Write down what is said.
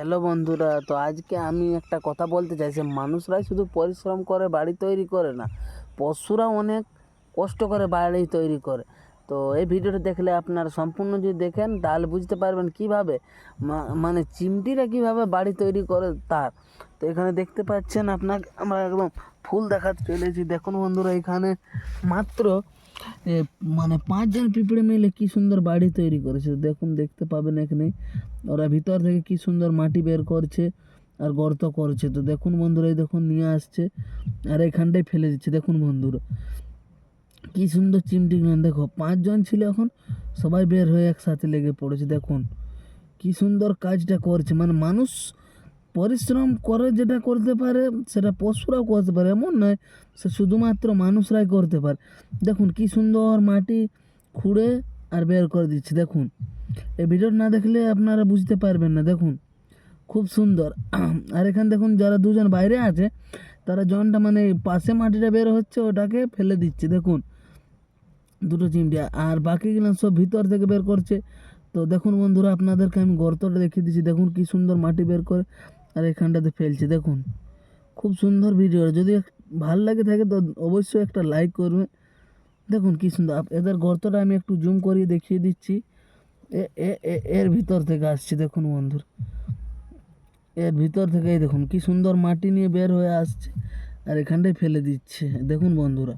Hello বন্ধুরা, তো আজকে আমি একটা কথা বলতে চাই যে মানুষরাই শুধু পরিশ্রম করে, বাড়ি তৈরি করে না, পশুরা অনেক কষ্ট করে বাড়ি তৈরি করে। তো এই ভিডিওটা দেখলে আপনারা সম্পূর্ণ যদি দেখেন, তাহলে বুঝতে পারবেন কীভাবে মানে চিমটিরা কীভাবে বাড়ি তৈরি করে তার। তো এখানে দেখতে পাচ্ছেন আপনাকে আমরা একদম ফুল দেখাতে চলেছি। দেখুন বন্ধুরা, এখানে মাত্র মানে পাঁচজন পিঁপড়ে মিলে কি সুন্দর বাড়ি তৈরি করেছে। দেখুন, দেখতে পাবেন এখানে। ওরা ভিতর থেকে কি সুন্দর মাটি বের করছে আর গর্ত করছে। তো দেখুন বন্ধুরা, এই দেখুন নিয়ে আসছে আর এখানটায় ফেলে দিচ্ছে। দেখুন বন্ধুরা, কি সুন্দর চিমটি দেখো, পাঁচজন ছিল এখন, সবাই বের হয়ে একসাথে লেগে পড়েছে। দেখুন, কি সুন্দর কাজটা করছে। মানে মানুষ পরিশ্রম করে যেটা করতে পারে, সেটা পশুরাও করতে পারে, এমন নয়, সে শুধুমাত্র মানুষরাই করতে পারে। দেখুন কি সুন্দর মাটি খুঁড়ে আর বের করে দিচ্ছে, দেখুন। এই ভিডিও না দেখলে আপনারা বুঝতে পারবেন না, দেখুন। খুব সুন্দর। আর এখানে দেখুন যারা দুজন বাইরে আছে, তারা জনটা মানে পাশে মাটিটা বের হচ্ছে, ওটাকে ফেলে দিচ্ছে, দেখুন। দুটো চিমটি, আর বাকিগুলো সব ভিতর থেকে বের করছে। তো দেখুন বন্ধুরা, আপনাদেরকে আমি গর্তটা দেখিয়ে দিচ্ছি, দেখুন কি সুন্দর মাটি বের করে আর এখানটাতে ফেলছে, দেখুন। খুব সুন্দর ভিডিও যদি ভালো লাগে থাকে, তো অবশ্যই একটা লাইক করবে দেখুন কি সুন্দর। এদের গর্তটা আমি একটু জুম করিয়ে দেখিয়ে দিচ্ছি। এর ভিতর থেকে আসছে, দেখুন বন্ধুরা এর ভিতর থেকেই দেখুন কি সুন্দর মাটি নিয়ে বের হয়ে আসছে। আর এখানটায় ফেলে দিচ্ছে। দেখুন বন্ধুরা।